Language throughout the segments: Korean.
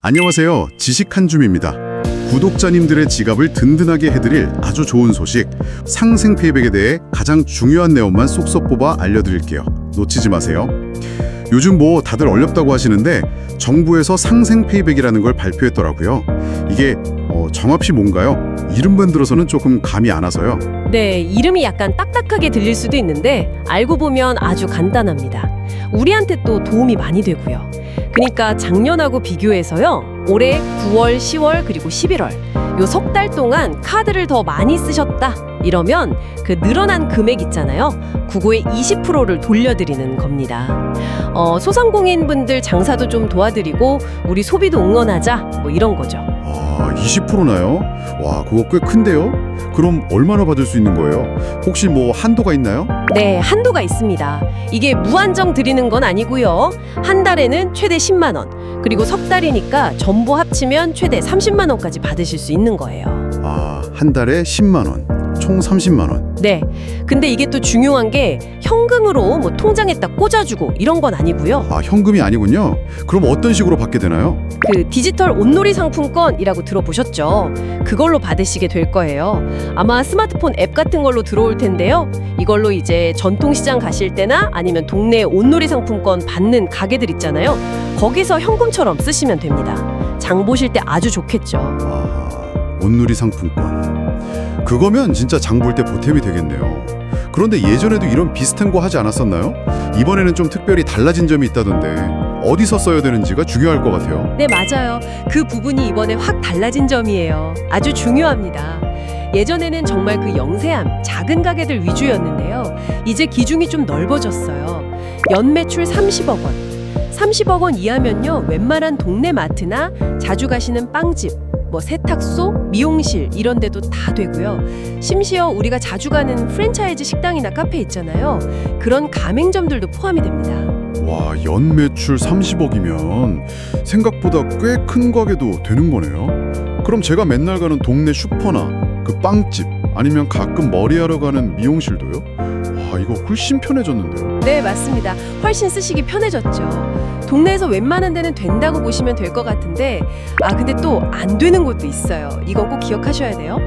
안녕하세요. 지식 한 줌입니다. 구독자님들의 지갑을 든든하게 해드릴 아주 좋은 소식, 상생 페이백에 대해 가장 중요한 내용만 쏙쏙 뽑아 알려드릴게요. 놓치지 마세요. 요즘 뭐 다들 어렵다고 하시는데 정부에서 상생 페이백이라는 걸 발표했더라고요. 이게 어, 정확히 뭔가요? 이름만 들어서는 조금 감이 안 와서요. 네, 이름이 약간 딱딱하게 들릴 수도 있는데 알고 보면 아주 간단합니다. 우리한테 또 도움이 많이 되고요. 그러니까 작년하고 비교해서요. 올해 9월, 10월 그리고 11월 요 석 달 동안 카드를 더 많이 쓰셨다. 이러면 그 늘어난 금액 있잖아요. 그거의 20%를 돌려드리는 겁니다. 어, 소상공인분들 장사도 좀 도와드리고 우리 소비도 응원하자 뭐 이런 거죠. 아, 20%나요? 와, 그거 꽤 큰데요? 그럼 얼마나 받을 수 있는 거예요? 혹시 뭐 한도가 있나요? 네, 한도가 있습니다. 이게 무한정 드리는 건 아니고요. 한 달에는 최대 10만 원, 그리고 석 달이니까 전부 합치면 최대 30만 원까지 받으실 수 있는 거예요. 아, 한 달에 10만 원, 총 30만 원. 네. 근데 이게 또 중요한 게 현금으로 뭐 통장에 딱 꽂아주고 이런 건 아니고요. 아, 현금이 아니군요. 그럼 어떤 식으로 받게 되나요? 그 디지털 온놀이 상품권이라고 들어보셨죠? 그걸로 받으시게 될 거예요. 아마 스마트폰 앱 같은 걸로 들어올 텐데요. 이걸로 이제 전통시장 가실 때나 아니면 동네 온놀이 상품권 받는 가게들 있잖아요. 거기서 현금처럼 쓰시면 됩니다. 장 보실 때 아주 좋겠죠. 아, 온누리 상품권. 그거면 진짜 장 볼 때 보탬이 되겠네요. 그런데 예전에도 이런 비슷한 거 하지 않았었나요? 이번에는 좀 특별히 달라진 점이 있다던데 어디서 써야 되는지가 중요할 것 같아요. 네, 맞아요. 그 부분이 이번에 확 달라진 점이에요. 아주 중요합니다. 예전에는 정말 그 영세함, 작은 가게들 위주였는데요. 이제 기준이 좀 넓어졌어요. 연 매출 30억 원. 30억 원 이하면요. 웬만한 동네 마트나 자주 가시는 빵집, 뭐 세탁소, 미용실 이런 데도 다 되고요. 심지어 우리가 자주 가는 프랜차이즈 식당이나 카페 있잖아요. 그런 가맹점들도 포함이 됩니다. 와, 연 매출 30억이면 생각보다 꽤 큰 가게도 되는 거네요. 그럼 제가 맨날 가는 동네 슈퍼나 그 빵집 아니면 가끔 머리하러 가는 미용실도요? 와, 이거 훨씬 편해졌는데요. 네, 맞습니다. 훨씬 쓰시기 편해졌죠. 동네에서 웬만한 데는 된다고 보시면 될 것 같은데, 아, 근데 또 안 되는 곳도 있어요. 이건 꼭 기억하셔야 돼요.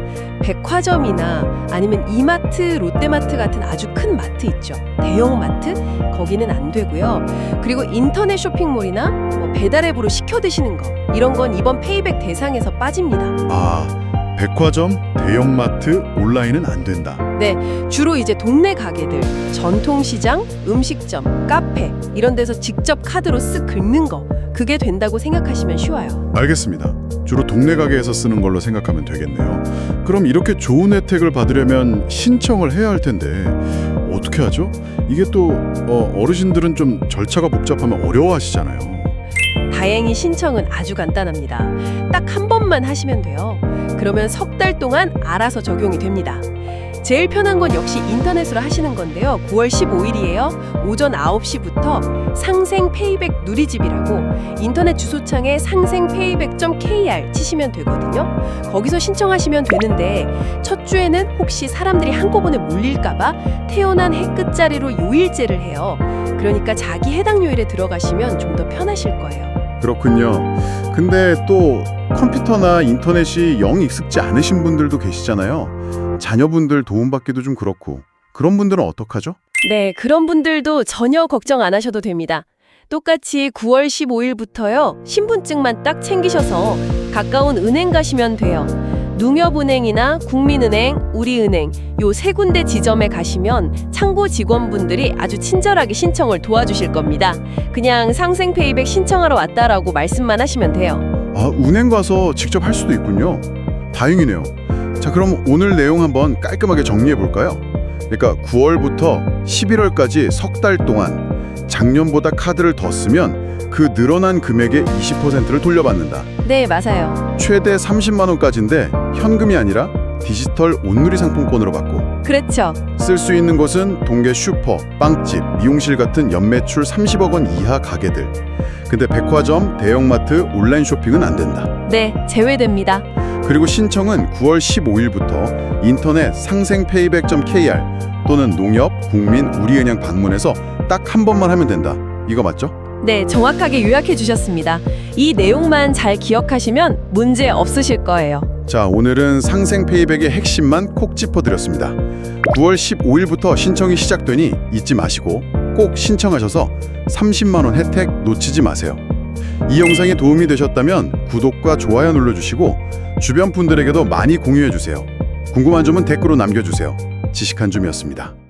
백화점이나 아니면 이마트, 롯데마트 같은 아주 큰 마트 있죠. 대형 마트? 거기는 안 되고요. 그리고 인터넷 쇼핑몰이나 뭐 배달 앱으로 시켜 드시는 거. 이런 건 이번 페이백 대상에서 빠집니다. 아, 백화점, 대형마트, 온라인은 안 된다. 주로 이제 동네 가게들, 전통시장, 음식점, 카페 이런 데서 직접 카드로 쓱 긁는 거 그게 된다고 생각하시면 쉬워요. 알겠습니다. 주로 동네 가게에서 쓰는 걸로 생각하면 되겠네요. 그럼 이렇게 좋은 혜택을 받으려면 신청을 해야 할 텐데 어떻게 하죠? 이게 또 어, 어르신들은 좀 절차가 복잡하면 어려워하시잖아요. 다행히 신청은 아주 간단합니다. 딱 한 번만 하시면 돼요. 그러면 석 달 동안 알아서 적용이 됩니다. 제일 편한 건 역시 인터넷으로 하시는 건데요. 9월 15일이에요. 오전 9시부터 상생 페이백 누리집이라고 인터넷 주소창에 상생페이백.kr 치시면 되거든요. 거기서 신청하시면 되는데 첫 주에는 혹시 사람들이 한꺼번에 몰릴까봐 태어난 해 끝자리로 요일제를 해요. 그러니까 자기 해당 요일에 들어가시면 좀 더 편하실 거예요. 그렇군요. 근데 또 컴퓨터나 인터넷이 영 익숙지 않으신 분들도 계시잖아요. 자녀분들 도움받기도 좀 그렇고 그런 분들은 어떡하죠? 네, 그런 분들도 전혀 걱정 안 하셔도 됩니다. 똑같이 9월 15일부터요. 신분증만 딱 챙기셔서 가까운 은행 가시면 돼요. 농협은행이나 국민은행, 우리은행 요 세 군데 지점에 가시면 창고 직원분들이 아주 친절하게 신청을 도와주실 겁니다. 그냥 상생 페이백 신청하러 왔다라고 말씀만 하시면 돼요. 아, 은행 가서 직접 할 수도 있군요. 다행이네요. 자, 그럼 오늘 내용 한번 깔끔하게 정리해 볼까요? 그러니까 9월부터 11월까지 석 달 동안 작년보다 카드를 더 쓰면 그 늘어난 금액의 20%를 돌려받는다. 네, 맞아요. 최대 30만 원까지인데 현금이 아니라 디지털 온누리 상품권으로 받고 그렇죠. 쓸 수 있는 곳은 동계 슈퍼, 빵집, 미용실 같은 연매출 30억 원 이하 가게들. 근데 백화점, 대형마트, 온라인 쇼핑은 안 된다. 네, 제외됩니다. 그리고 신청은 9월 15일부터 인터넷 상생페이백.kr 또는 농협, 국민, 우리은행 방문해서 딱 한 번만 하면 된다. 이거 맞죠? 네, 정확하게 요약해 주셨습니다. 이 내용만 잘 기억하시면 문제 없으실 거예요. 자, 오늘은 상생 페이백의 핵심만 콕 짚어드렸습니다. 9월 15일부터 신청이 시작되니 잊지 마시고 꼭 신청하셔서 30만 원 혜택 놓치지 마세요. 이 영상이 도움이 되셨다면 구독과 좋아요 눌러주시고 주변 분들에게도 많이 공유해 주세요. 궁금한 점은 댓글로 남겨주세요. 지식한 줌이었습니다.